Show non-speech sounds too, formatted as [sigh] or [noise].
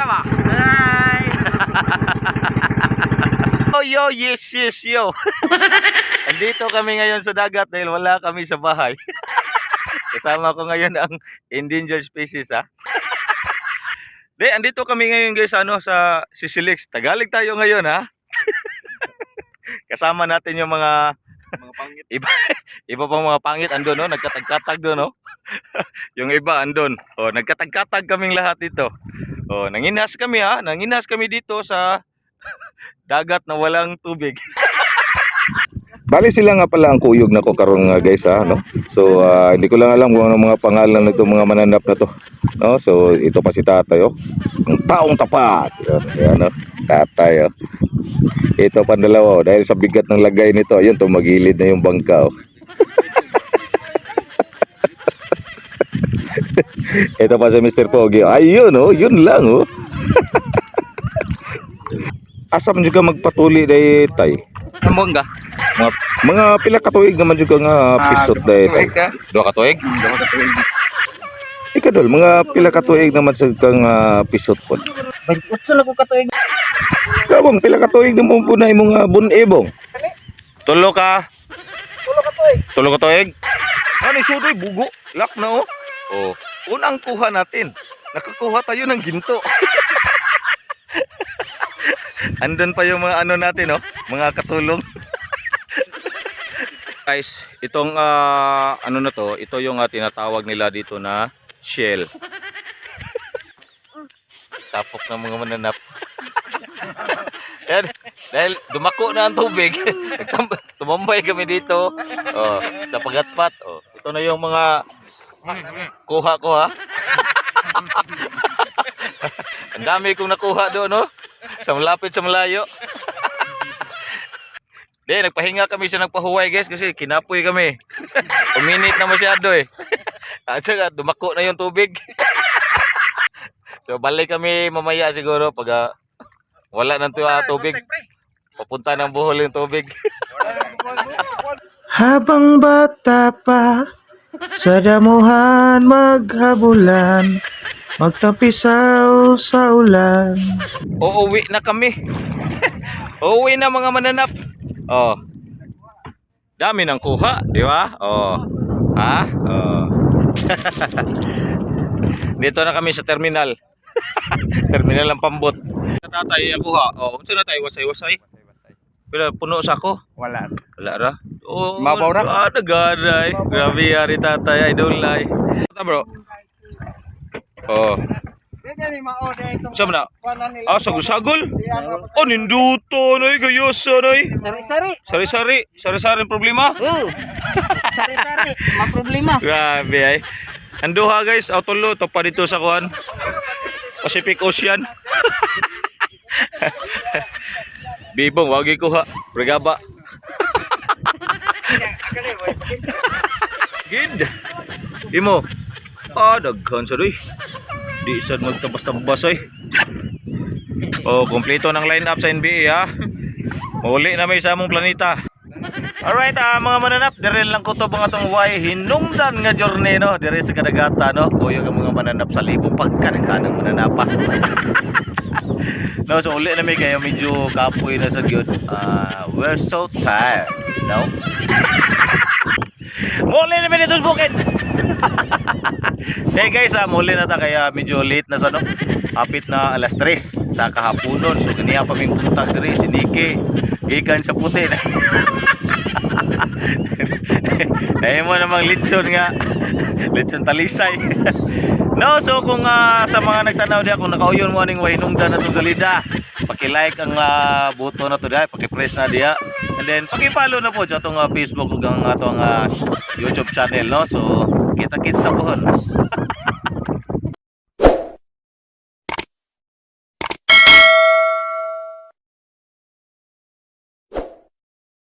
Hi! [laughs] oh, yo, yes, yes, yo. [laughs] Andito kami ngayon sa dagat dahil wala kami sa bahay. [laughs] Kasama ko ngayon ang endangered species, ha? De, andito kami ngayon guys ano sa Sisilix. Tagalog tayo ngayon ha. Kasama natin yung mga Mga pangit. iba iba pang mga pangit andun no, nagkatag-katag doon no. yung iba andun. Oh, nagkatag-katag kaming lahat dito. Oh, nanginas kami ha, nanginas kami dito sa [laughs] dagat na walang tubig. [laughs] Bali sila nga pala ang kuyog na ko karon nga guys ha, no. So ah, hindi ko lang alam kung ano mga pangalan nito mga mananap na to. No, so ito pa si Tatay oh. Ang taong tapat. Yan, yan no. Tatay oh. Ito pa dalawa oh. dahil sa bigat ng lagay nito, ayun tumagilid na yung bangka oh. [laughs] [laughs] ito pa si Mr. Pogi. Ayun oh, yun lang oh. [laughs] Asa man juga magpatuli day tay. Ambong ka? Mga, mga pila ka tuig naman juga nga pisot day tay. ka? Duha ka tuig? Ikadol, mga pila ka tuig naman sa kang ah, pisot pod. Utso na ko katuig. Kabong pila ka tuig na mo po na imong uh, bunebong. Tulo ka? Tulo katuig. Tulo ka tuig? Ano sudoy bugo? Lak na oh. Oh, unang kuha natin. Nakakuha tayo ng ginto. [laughs] Andun pa yung mga ano natin, oh, mga katulong. [laughs] Guys, itong ah, ano na to, ito yung ah, tinatawag nila dito na shell. [laughs] Tapok ng mga mananap. Yan, dahil dumako na ang tubig, tumambay kami dito. Oh, sa pagatpat. Oh, ito na yung mga kuha ko ha. ang dami kong nakuha doon, no? Sa malapit sa malayo. Di, nagpahinga kami siya nagpahuway guys kasi kinapoy kami. Uminit na masyado eh. At saka dumako na yung tubig. so balik kami mamaya siguro pag ah, wala nang ah, tubig. Papunta ng buhol yung tubig. Habang bata pa, sa damuhan maghabulan, magtampisaw sa ulan. Uuwi na kami. [laughs] Uuwi na mga mananap. Oh. Dami ng kuha, di ba? Oh. Ha? Oh. [laughs] Dito na kami sa terminal. [laughs] terminal ng pambot. Tatay ako ha. Oh, unsa na tayo wasay-wasay? Pero puno sa ako. Wala. Wala ra. Oh, Mabaw ra? Ah, nagaday. Grabe yari tatay, idol lay. Ata bro. Oh. Saan na? Ah, sagol-sagol. Oh, ninduto na gayosa na Sari-sari. Sari-sari, sari-sari ang problema. Oh. Sari-sari. Ma problema. Grabe ay. Anduha guys, autulo to pa dito sa kuan. Pacific Ocean. [laughs] Bibong, wagi ko ha. Regaba. Gid. Imo. Ah, daghan sa doy. Di sad magtabas-tabas ay. Oh, kompleto ng lineup sa NBA ha. Muli na may sa among planeta. Alright, ah mga mananap, dire lang ko to mga tong way hinungdan nga journey no, dire sa kadagata no. Kuyo ang mga mananap sa libong pagkanang mananapa. [laughs] no, so uli na may kayo medyo kapoy na sa gyud. Ah, we're so tired, no? [laughs] Muli na sa bukid. [laughs] hey guys, ah, muli na ta kaya medyo late na sa no. Hapit na alas 3 sa kahaponon. So ganiya pa ming buntag diri si Niki. Gikan sa puti. [laughs] Dahil mo namang lechon nga. [laughs] lechon talisay. No, so kung ah, sa mga nagtanaw diya kung nakauyon mo aning wahinungdan na itong salida, paki-like ang ah, buto na to diya, paki-press na diya. And then paki-follow na po sa atong ah, Facebook ug ang atong ah, YouTube channel no. So kita-kits na po. [laughs]